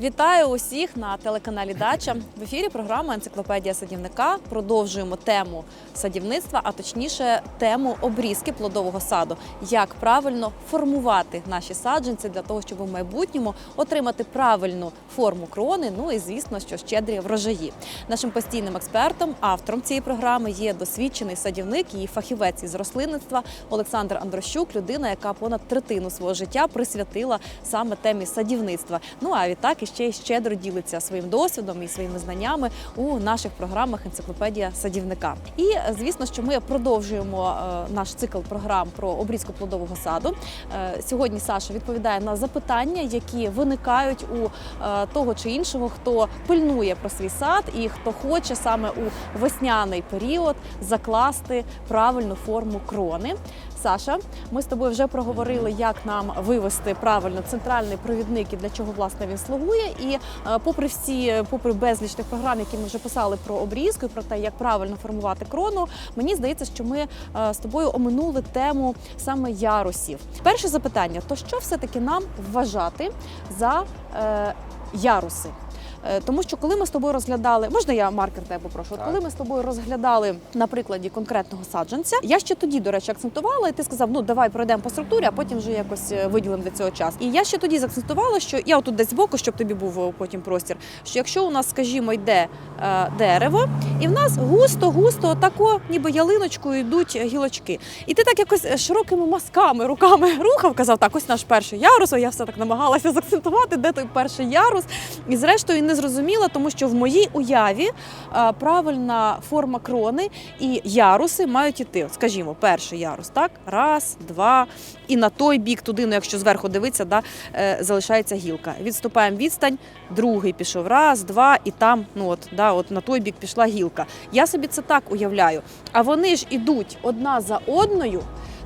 Вітаю усіх на телеканалі Дача. В ефірі програма Енциклопедія садівника. Продовжуємо тему садівництва, а точніше тему обрізки плодового саду. Як правильно формувати наші саджанці для того, щоб у майбутньому отримати правильну форму крони. Ну і звісно, що щедрі врожаї. Нашим постійним експертом, автором цієї програми є досвідчений садівник і фахівець із рослинництва Олександр Андрощук, людина, яка понад третину свого життя присвятила саме темі садівництва. Ну а відтак іще й щедро ділиться своїм досвідом і своїми знаннями у наших програмах Енциклопедія садівника. І звісно, що ми продовжуємо е, наш цикл програм про обрізку плодового саду. Е, Сьогодні Саша відповідає на запитання, які виникають у е, того чи іншого, хто пильнує про свій сад і хто хоче саме у весняний період закласти правильну форму крони. Саша, ми з тобою вже проговорили, як нам вивести правильно центральний провідник і для чого власне він слугує. І е, попри всі, попри безліч тих програм, які ми вже писали про обрізку і про те, як правильно формувати крону, мені здається, що ми е, з тобою оминули тему саме ярусів. Перше запитання: то що все-таки нам вважати за е, яруси? Е, Тому що коли ми з тобою розглядали, можна я маркер тебе попрошу? От коли ми з тобою розглядали на прикладі конкретного саджанця, я ще тоді, до речі, акцентувала, і ти сказав, ну давай пройдемо по структурі, а потім вже якось е, виділимо для цього час. І я ще тоді заакцентувала, що я отут десь збоку, щоб тобі був е, потім простір. Що якщо у нас, скажімо, йде е, дерево, і в нас густо-густо, тако, ніби ялиночкою йдуть гілочки. І ти так якось широкими мазками руками рухав, казав, так, ось наш перший ярус. а Я все так намагалася заакцентувати, де той перший ярус. І зрештою не зрозуміла, тому що в моїй уяві е, правильна форма крони і яруси мають іти. Скажімо, перший ярус, так? Раз, два. І на той бік, туди, ну якщо зверху дивитися, да, е, залишається гілка. Відступаємо відстань, другий пішов, раз, два, і там, ну от, да, от на той бік пішла гілка. Я собі це так уявляю. А вони ж ідуть одна за одною.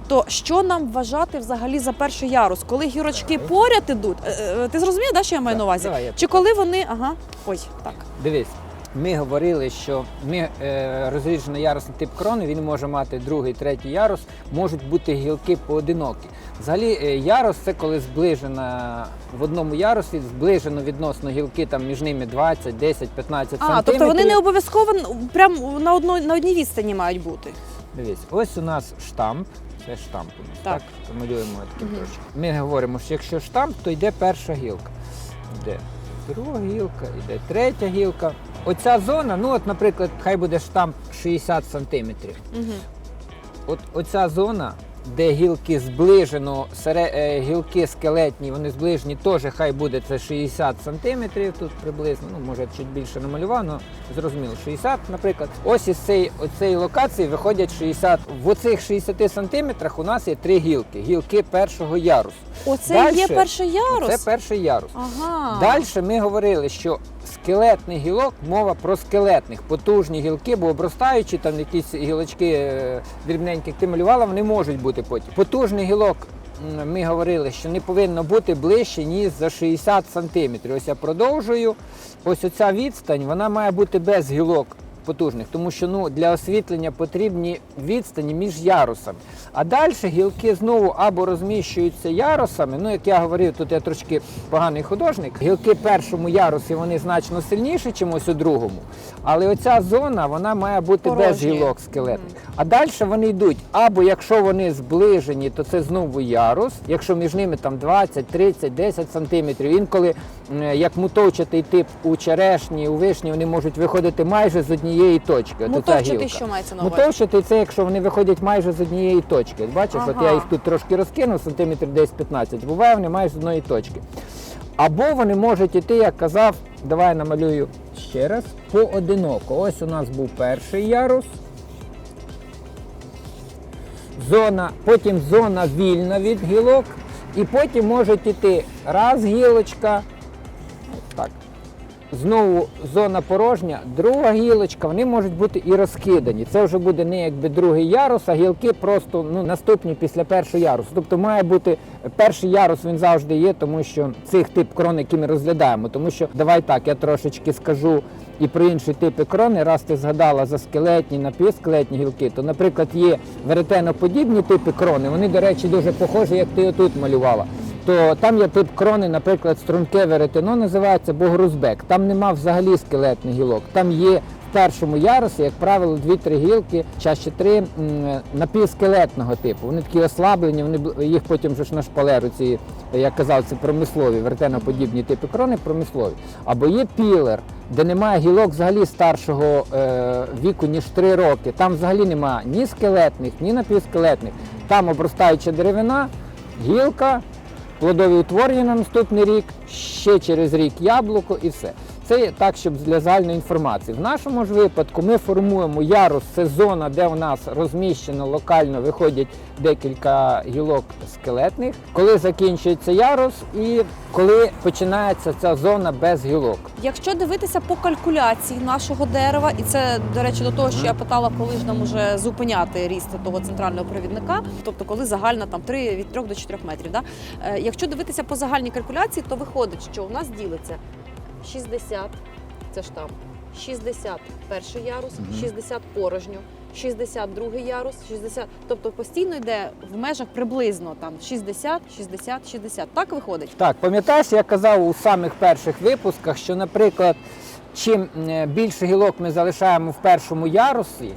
То що нам вважати взагалі за перший ярус? Коли гірочки поряд ідуть, Е, е, ти зрозумів, да, що я маю на увазі? Давай, я Чи коли вони. Ага, ой, так. Дивись, ми говорили, що ми е, розріджений ярусний тип крони, він може мати другий, третій ярус, можуть бути гілки поодинокі. Взагалі, е, ярус це коли зближена в одному ярусі, зближено відносно гілки там між ними 20, 10, 15 А, сантиметрів. тобто вони не обов'язково прямо на одно, на одній відстані мають бути. Дивись, ось у нас штамп. Це штамп у нас, Так. так? Помалюємо таким угу. трошки. Ми говоримо, що якщо штамп, то йде перша гілка. Йде друга гілка, йде третя гілка. Оця зона, ну от, наприклад, хай буде штамп 60 сантиметрів. Угу. От оця зона, де гілки зближено, е, гілки скелетні, вони зближені, теж хай буде це 60 сантиметрів тут приблизно, ну може чуть більше намалювано, зрозуміло, 60, наприклад. Ось із цієї оцієї локації виходять 60. В оцих 60 сантиметрах у нас є три гілки, гілки першого ярусу. Оце Дальше- є перший ярус. Це перший ярус. Ага. Далі ми говорили, що скелетний гілок, мова про скелетних, потужні гілки, бо обростаючі, там якісь гілочки е, дрібненькі, ти малювала, вони можуть бути потім. Потужний гілок. Ми говорили, що не повинно бути ближче, ніж за 60 сантиметрів. Ось я продовжую. Ось оця відстань, вона має бути без гілок потужних, тому що ну, для освітлення потрібні відстані між ярусами. А далі гілки знову або розміщуються ярусами. Ну, як я говорив, тут я трошки поганий художник. Гілки першому ярусі вони значно сильніші, ніж ось у другому. Але оця зона вона має бути без гілок скелетних. А далі вони йдуть. Або якщо вони зближені, то це знову ярус. Якщо між ними там 20, 30, 10 сантиметрів. Інколи як мутовчатий тип у черешні, у вишні, вони можуть виходити майже з однієї точки. От оця Мотовчатий, гілка. що мається на увазі? Мотовчатий це якщо вони виходять майже з однієї точки. Бачиш, от я їх тут трошки розкинув, сантиметр десь 15. Буває, вони майже з одної точки. Або вони можуть іти, як казав, давай намалюю ще раз, поодиноко. Ось у нас був перший ярус. Зона, потім зона вільна від гілок, і потім можуть іти раз гілочка, знову зона порожня, друга гілочка, вони можуть бути і розкидані. Це вже буде не якби другий ярус, а гілки просто ну, наступні після першого ярусу. Тобто має бути перший ярус він завжди є, тому що цих тип крон, які ми розглядаємо. Тому що давай так, я трошечки скажу і про інші типи крони, раз ти згадала за скелетні, напівскелетні гілки, то, наприклад, є веретеноподібні типи крони. Вони, до речі, дуже похожі, як ти отут малювала. То там є тип крони, наприклад, струнке веретено називається або грузбек. Там нема взагалі скелетних гілок. Там є в першому ярусі, як правило, дві-три гілки, чаще три напівскелетного типу. Вони такі ослаблені, вони їх потім вже ж на шпалеру ці, я казав, це промислові, вертеноподібні типи крони промислові. Або є пілер, де немає гілок взагалі старшого е, віку, ніж 3 роки. Там взагалі немає ні скелетних, ні напівскелетних. Там обростаюча деревина, гілка, плодові утворення на наступний рік, ще через рік яблуко і все. Це так, щоб для загальної інформації. В нашому ж випадку ми формуємо ярус, це зона, де у нас розміщено локально виходять декілька гілок скелетних, коли закінчується ярус і коли починається ця зона без гілок. Якщо дивитися по калькуляції нашого дерева, і це, до речі, до того, що я питала, коли ж нам уже зупиняти ріст того центрального провідника, тобто коли загальна там 3, від 3 до 4 метрів. Да? Е, якщо дивитися по загальній калькуляції, то виходить, що у нас ділиться 60, це штамп, там, 60 перший ярус, Мгм. 60 порожньо. 60 другий ярус, 60, тобто постійно йде в межах приблизно там 60, 60, 60. Так виходить. Так, пам'ятаєш, я казав у самих перших випусках, що, наприклад, чим е, більше гілок ми залишаємо в першому ярусі,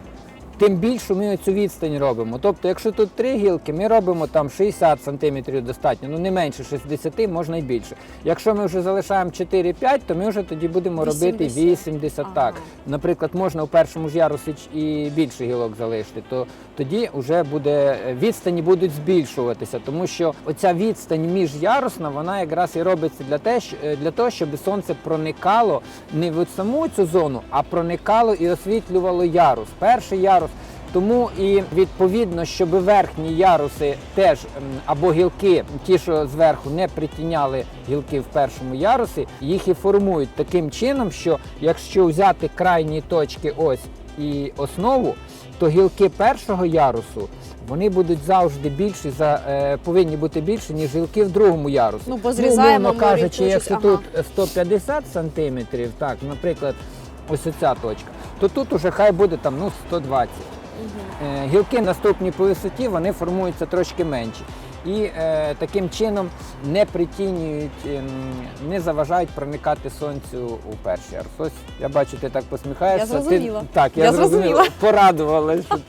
тим більшу ми цю відстань робимо. Тобто, якщо тут три гілки, ми робимо там 60 см достатньо, ну не менше 60, можна й більше. Якщо ми вже залишаємо 4-5, то ми вже тоді будемо робити 80. 80 так. Наприклад, можна у першому ж ярусі і більше гілок залишити, то тоді вже буде відстані будуть збільшуватися, тому що оця відстань міжярусна, вона якраз і робиться для, те, е, для того, щоб сонце проникало не в саму цю зону, а проникало і освітлювало ярус. Перший ярус. Тому і відповідно, щоб верхні яруси теж або гілки, ті, що зверху не притіняли гілки в першому ярусі, їх і формують таким чином, що якщо взяти крайні точки ось і основу, то гілки першого ярусу вони будуть завжди більші за е, повинні бути більші, ніж гілки в другому ярусі. Ну, бо зрізаємо умовно кажучи, якщо ага. тут 150 сантиметрів, так, наприклад, ось оця точка, то тут уже хай буде там ну 120. Е, Гілки наступні по висоті вони формуються трошки менші. І е, таким чином не притінюють, ем, не заважають проникати сонцю у перший ярус. Ось я бачу, ти так посміхаєшся. Я зрозуміла. Ти, так, я, Я зрозуміла. зрозуміла.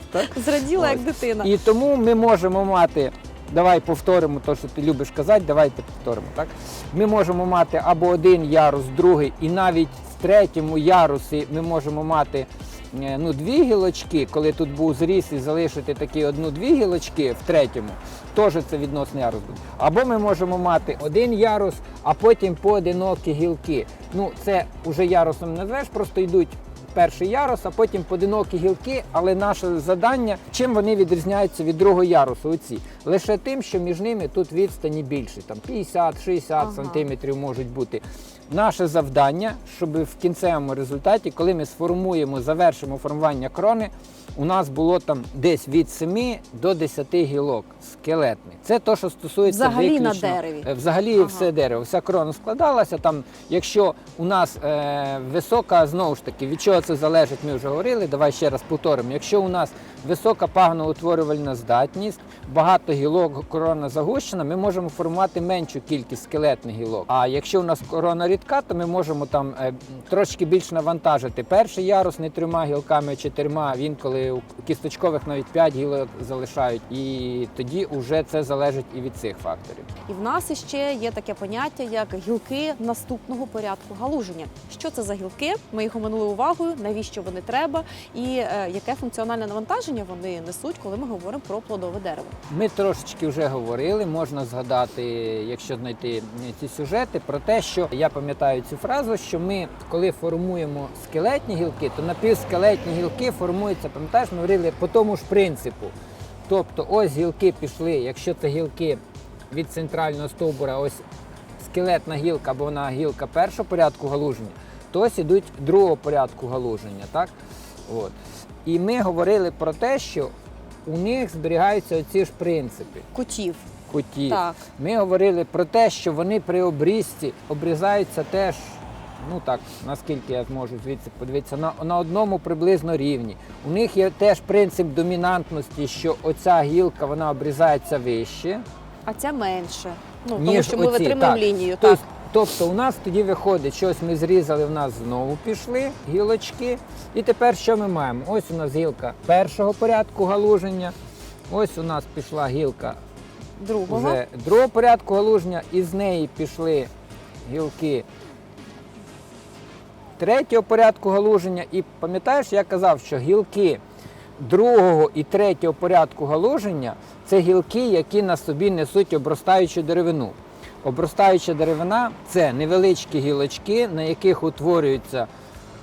Так. Зраділа як дитина. І тому ми можемо мати. Давай повторимо те, що ти любиш казати, давайте повторимо. Так? Ми можемо мати або один ярус, другий, і навіть в третьому ярусі ми можемо мати е, ну, дві гілочки, коли тут був зріс і залишити такі одну-дві гілочки в третьому, теж це відносний ярус буде. Або ми можемо мати один ярус, а потім поодинокі гілки. Ну, це вже ярусом не назвеш, просто йдуть перший ярус, а потім поодинокі гілки. Але наше завдання, чим вони відрізняються від другого ярусу? Оці лише тим, що між ними тут відстані більші, там 50-60 Ага. сантиметрів можуть бути. Наше завдання, щоб в кінцевому результаті, коли ми сформуємо, завершимо формування крони, у нас було там десь від 7 до 10 гілок скелетних. Це то, що стосується Взагалі на дереві? Е, Взагалі Ага. все дерево, вся крона складалася. Там, якщо у нас е, висока, знову ж таки, від чого це залежить, ми вже говорили. Давай ще раз повторимо. Якщо у нас висока пагноутворювальна здатність, багато гілок, корона загущена, ми можемо формувати меншу кількість скелетних гілок. А якщо у нас корона рідка, то ми можемо там е, трошки більш навантажити. Перший ярус не трьома гілками, чотирма. Він коли у кісточкових навіть 5 гілок залишають, і тоді вже це залежить і від цих факторів. І в нас іще є таке поняття, як гілки наступного порядку галуження. Що це за гілки? Ми їх оминули увагою, навіщо вони треба, і е, яке функціональне навантаження вони несуть, коли ми говоримо про плодове дерево. Ми трошечки вже говорили, можна згадати, якщо знайти ці сюжети, про те, що я пам'ятаю цю фразу, що ми, коли формуємо скелетні гілки, то напівскелетні гілки формуються, пам'ятаєш, ми говорили по тому ж принципу. Тобто ось гілки пішли, якщо це гілки від центрального стовбура, ось скелетна гілка або вона гілка першого порядку галуження, то ось ідуть другого порядку галуження. Так? От. І ми говорили про те, що у них зберігаються оці ж принципи Кутів. кутів. Так. Ми говорили про те, що вони при обрізці обрізаються теж ну так, наскільки я зможу звідси подивитися, на, на одному приблизно рівні. У них є теж принцип домінантності, що оця гілка вона обрізається вище. А ця менше. Ну, тому ніж що ми оці, витримуємо так. лінію. Тобто, Так. Тобто у нас тоді виходить, щось ми зрізали, в нас знову пішли гілочки. І тепер що ми маємо? Ось у нас гілка першого порядку галуження. Ось у нас пішла гілка Другого. вже другого порядку галуження, і з неї пішли гілки третього порядку галуження. І пам'ятаєш, я казав, що гілки другого і третього порядку галуження це гілки, які на собі несуть обростаючу деревину. Обростаюча деревина це невеличкі гілочки, на яких утворюються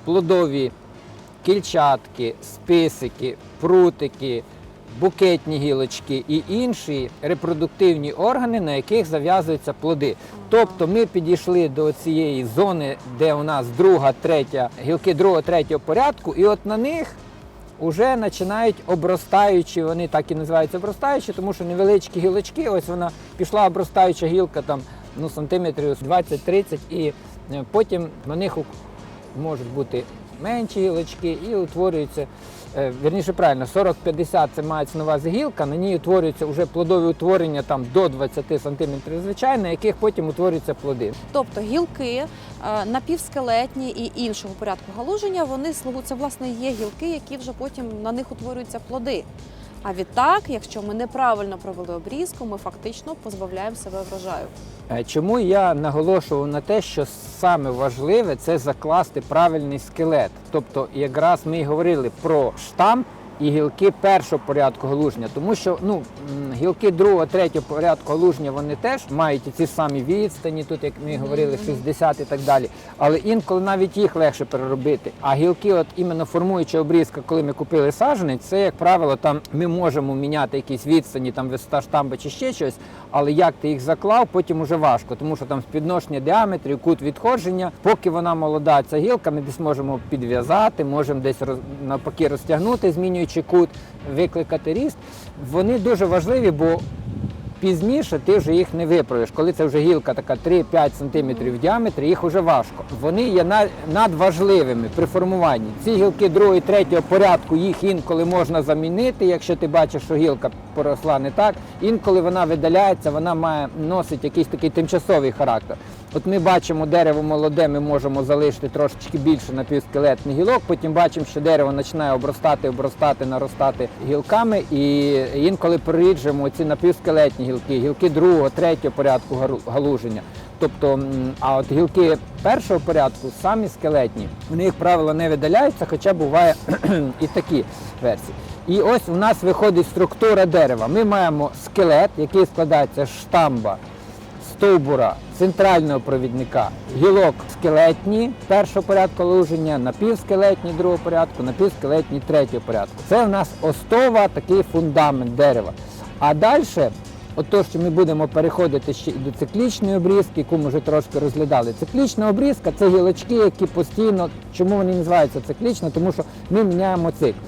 плодові кільчатки, списики, прутики, букетні гілочки і інші репродуктивні органи, на яких зав'язуються плоди. Тобто ми підійшли до цієї зони, де у нас друга, третя, гілки другого, третього порядку, і от на них вже починають обростаючі, вони так і називаються обростаючі, тому що невеличкі гілочки, ось вона пішла обростаюча гілка там ну, сантиметрів 20-30, і е, потім на них можуть бути менші гілочки і утворюються, верніше вірніше правильно, 40-50 це мається нова гілка, на ній утворюються вже плодові утворення там до 20 см, звичайно, на яких потім утворюються плоди. Тобто гілки е, напівскелетні і іншого порядку галуження, вони слугуться, власне є гілки, які вже потім на них утворюються плоди. А відтак, якщо ми неправильно провели обрізку, ми фактично позбавляємо себе врожаю. Е, Чому я наголошував на те, що саме важливе це закласти правильний скелет. Тобто, якраз ми й говорили про штамп і гілки першого порядку галуження, тому що ну гілки другого, третього порядку галуження вони теж мають ці самі відстані, тут як ми говорили, 60 і так далі. Але інколи навіть їх легше переробити. А гілки, от іменно формуюча обрізка, коли ми купили саджанець, це як правило, там ми можемо міняти якісь відстані, там висота штамби чи ще щось. Але як ти їх заклав, потім уже важко, тому що там співвідношення діаметрів, кут відходження. Поки вона молода, ця гілка, ми десь можемо підв'язати, можемо десь роз, навпаки розтягнути, змінюючи кут, викликати ріст. Вони дуже важливі, бо пізніше ти вже їх не виправиш. Коли це вже гілка така 3-5 см в діаметрі, їх вже важко. Вони є надважливими при формуванні. Ці гілки другого і третього порядку їх інколи можна замінити, якщо ти бачиш, що гілка поросла не так. Інколи вона видаляється, вона має носить якийсь такий тимчасовий характер. От ми бачимо дерево молоде, ми можемо залишити трошечки більше напівскелетний гілок. Потім бачимо, що дерево починає обростати, обростати, наростати гілками, і інколи приріджуємо ці напівскелетні гілки, гілки другого, третього порядку галуження. Тобто, а от гілки першого порядку самі скелетні, вони, як правило, не видаляються, хоча буває і такі версії. І ось у нас виходить структура дерева. Ми маємо скелет, який складається з штамба, стовбура, центрального провідника, гілок скелетні першого порядку луження, напівскелетні другого порядку, напівскелетні третього порядку. Це в нас основа, такий фундамент дерева. А далі, от то, що ми будемо переходити ще і до циклічної обрізки, яку ми вже трошки розглядали. Циклічна обрізка це гілочки, які постійно, чому вони називаються циклічно, тому що ми міняємо цикл.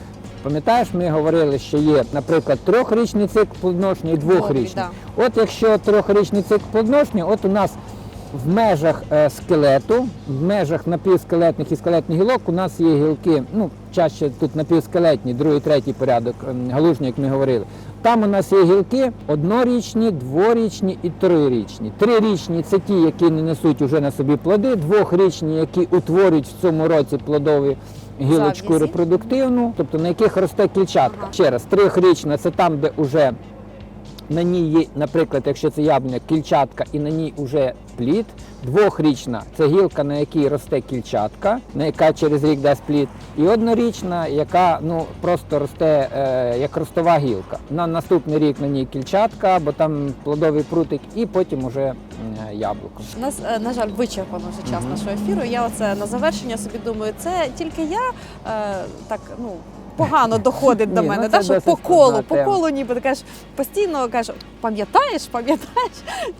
Пам'ятаєш, ми говорили, що є, наприклад, трьохрічний цикл плодоношення і двохрічний. От якщо трьохрічний цикл плодоношення, от у нас в межах е, скелету, в межах напівскелетних і скелетних гілок у нас є гілки, ну, чаще тут напівскелетні, другий, третій порядок ем, галужні, як ми говорили. Там у нас є гілки однорічні, дворічні і трирічні. Трирічні це ті, які не несуть уже на собі плоди, двохрічні, які утворюють в цьому році плодові гілочку репродуктивну, тобто на яких росте кільчатка. Ага. Ще раз, трирічна це там, де вже на ній є, наприклад, якщо це яблуня, кільчатка і на ній вже плід. Двохрічна це гілка, на якій росте кільчатка, на яка через рік дасть плід. І однорічна, яка ну просто росте е, як ростова гілка. На наступний рік на ній кільчатка, бо там плодовий прутик, і потім уже м, яблуко. У нас, е, на жаль, вичерпано вже час Мгм. нашого ефіру. Я оце на завершення собі думаю, це тільки я е, так ну. Погано доходить до Ні, мене, ну, та, це що досить по колу, складна по тема. колу, ніби ти кажеш, постійно кажеш, Пам'ятаєш, пам'ятаєш?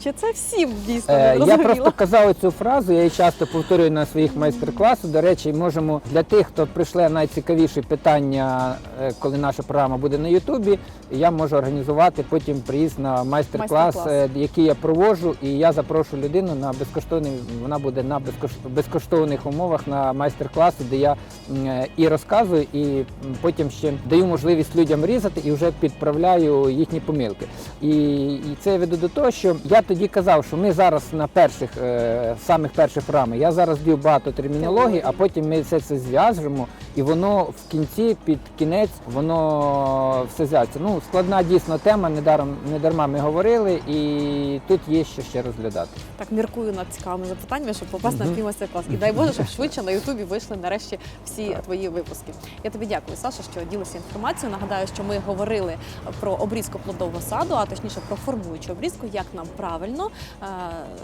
Чи це всім дійсно не Е, Я зрозуміло? просто казав цю фразу, я її часто повторюю на своїх майстер-класах. До речі, можемо для тих, хто прийшли найцікавіші питання, е, коли наша програма буде на Ютубі, я можу організувати потім приїзд на майстер-клас, Майстер-клас. е, який я проводжу, і я запрошую людину на безкоштовний. Вона буде на безкош- безкоштовних умовах на майстер-класи, де я м, е, і розказую, і м, потім ще даю можливість людям різати і вже підправляю їхні помилки. І, і це я веду до того, що я тоді казав, що ми зараз на перших е, самих перших програмах, я зараз даю багато термінології, а потім ми все це зв'яжемо, і воно в кінці, під кінець, воно все зв'яжеться. Ну, складна дійсно тема, недаром не дарма ми говорили, і тут є що ще розглядати. Так міркую над цікавими запитаннями, щоб попасти на твій майстер-клас. І дай Боже, щоб швидше на Ютубі вийшли нарешті всі твої випуски. Я тобі дякую, Саша, що ділися інформацією. Нагадаю, що ми говорили про обрізку плодового саду, а точніше про формуючу обрізку, як нам правильно е,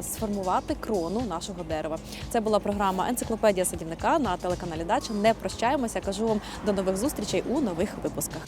сформувати крону нашого дерева. Це була програма Енциклопедія садівника на телеканалі Дача. Не прощаємося. Кажу вам до нових зустрічей у нових випусках.